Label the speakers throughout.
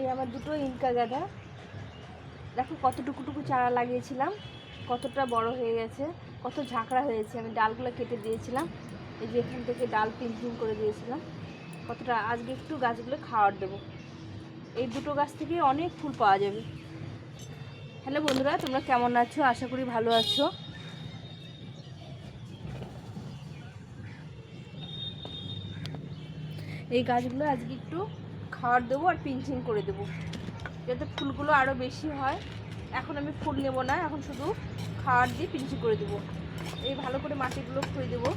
Speaker 1: এই আমার দুটো ইনকা গাঁদা দেখো কত কতটুকুটুকু চারা লাগিয়েছিলাম, কতটা বড় হয়ে গেছে, কত ঝাঁকড়া হয়েছে। আমি ডালগুলো কেটে দিয়েছিলাম, এই যে এখান থেকে ডাল পিঞ্চিং করে দিয়েছিলাম। কতটা, আজকে একটু গাছগুলো খাওয়ার দেবো। এই দুটো গাছ থেকে অনেক ফুল পাওয়া যাবে। হ্যালো বন্ধুরা, তোমরা কেমন আছো? আশা করি ভালো আছো। এই গাছগুলো আজকে একটু খাওয়ার দেবো আর পিঞ্চিং করে দেবো। যাতে ফুলগুলো আরও বেশি হয়। এখন আমি ফুল নেব না, এখন শুধু খাওয়ার দিয়ে পিঞ্চিং করে দেবো। এই ভালো করে মাটিগুলো খুঁড়ে দেবো।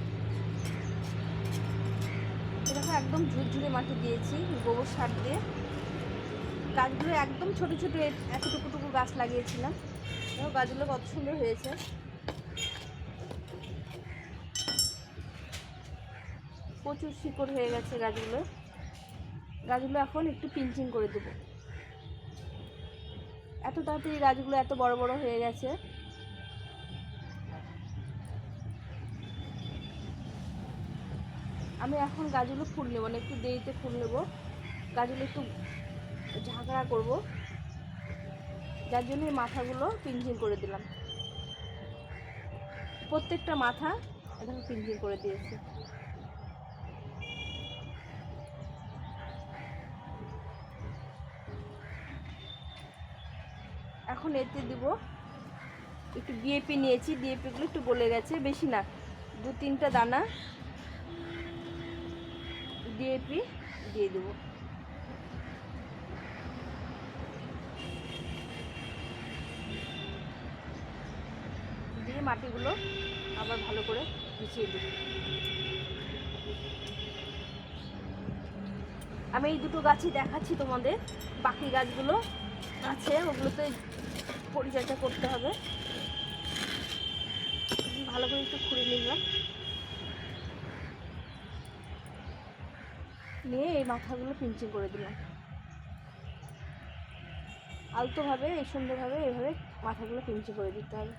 Speaker 1: এরকম একদম ঝুরঝুরে মাটি দিয়েছি গোবর সার দিয়ে। গাছগুলো একদম ছোট ছোট এতটুকুটুকু গাছ লাগিয়েছিলাম। গাছগুলো কত সুন্দর হয়েছে। প্রচুর শিকড় হয়ে গেছে গাছগুলো। গাছগুলো এখন একটু পিঞ্চিং করে দেবো। এত তাড়াতাড়ি গাছগুলো এত বড় বড় হয়ে গেছে। আমি এখন গাছগুলো ফুল নেব না একটু দেরিতে ফুল নেব। গাছগুলো একটু ঝাঁকড়া করব। যার জন্য মাথাগুলো পিঞ্চিং করে দিলাম। প্রত্যেকটা মাথা এখন পিঞ্চিং করে দিয়েছি। এখন এতে দিব। একটু ডিএপি নিয়েছি ডিএপিগুলো একটু গলে গেছে, বেশি না। দু তিনটা দানা ডিএপি দিয়ে দেবো। দিয়ে মাটিগুলো আবার ভালো করে মিশিয়ে দেবো। আমি এই দুটো গাছই দেখাচ্ছি তোমাদের, বাকি গাছগুলো। আছে, ওগুলোতে পরিচর্যা করতে হবে। ভালো করে একটু খুঁড়ে নিলাম। নিয়ে এই মাথাগুলো পিঞ্চিং করে দিলাম। আলতোভাবে, এই সুন্দরভাবে এভাবে মাথাগুলো পিঞ্চিং করে দিতে হবে।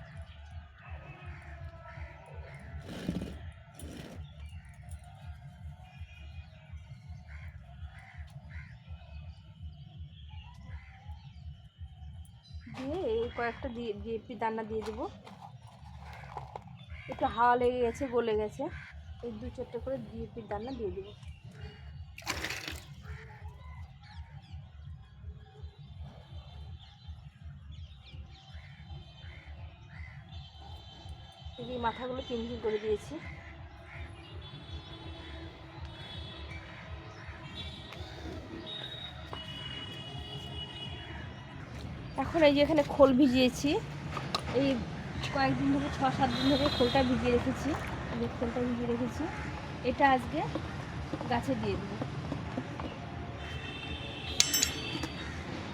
Speaker 1: কয়েকটা দিয়ে ডিএপি দানা দিয়ে দেবো। একটু হাওয়া লেগে গেছে, গলে গেছে। এই দু চারটে করে ডিএপির দানা দিয়ে দেবো। এই মাথাগুলো পিঞ্চিং করে দিয়েছি। এখন এই যে এখানে খোল ভিজিয়েছি। এই কয়েকদিন ধরে, ছ, সাত দিন ধরে খোলটা ভিজিয়ে রেখেছি। খোলটা ভিজিয়ে রেখেছি। এটা আজকে গাছে দিয়ে দেবো।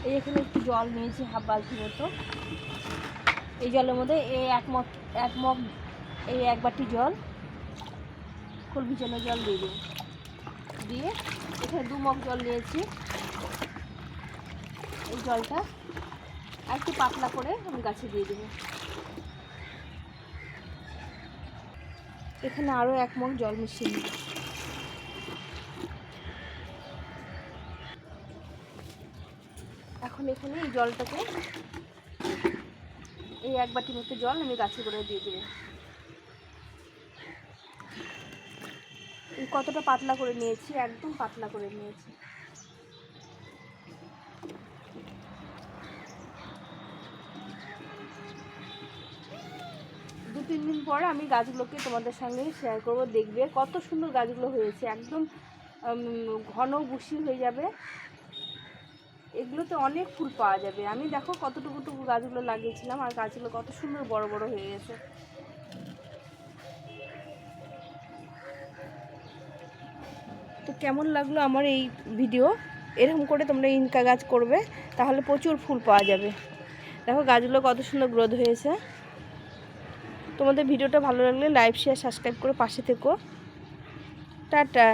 Speaker 1: এই এখানে একটু জল নিয়েছি, হাফ বালতি মতো। এই জলের মধ্যে এই এক মগ এক মগ, এই এক বাটি জল, খোল ভিজানো জল দিয়ে দেবো। দিয়ে এখানে দু মগ জল নিয়েছি। এই জলটা আর একটু পাতলা করে আমি গাছে দিয়ে দেবো। এখানে আরও এক মগ জল মিশিয়ে নিই। এখন এখানে এই জলটাকে এই এক বাটি মতো জল আমি গাছে করে দিয়ে দেবো। কতটা পাতলা করে নিয়েছি, একদম পাতলা করে নিয়েছি। তিন দিন পর আমি গাছগুলোকে তোমাদের সঙ্গে শেয়ার করব। দেখবে কত সুন্দর গাছগুলো হয়েছে। একদম ঘন বুশি হয়ে যাবে। এগুলোতে অনেক ফুল পাওয়া যাবে। আমি দেখো কতটুকু টুকু গাছগুলো লাগিয়েছিলাম আর গাছগুলো কত সুন্দর বড় বড় হয়ে গেছে। তো কেমন লাগল আমার এই ভিডিও এরকম করে তোমরা ইনকা গাছ করবে, তাহলে প্রচুর ফুল পাওয়া যাবে। দেখো গাছগুলো কত সুন্দর গ্রোথ হয়েছে। তোমাদের ভিডিওটা ভালো লাগলে লাইক শেয়ার সাবস্ক্রাইব করে পাশে থেকো। টাটা।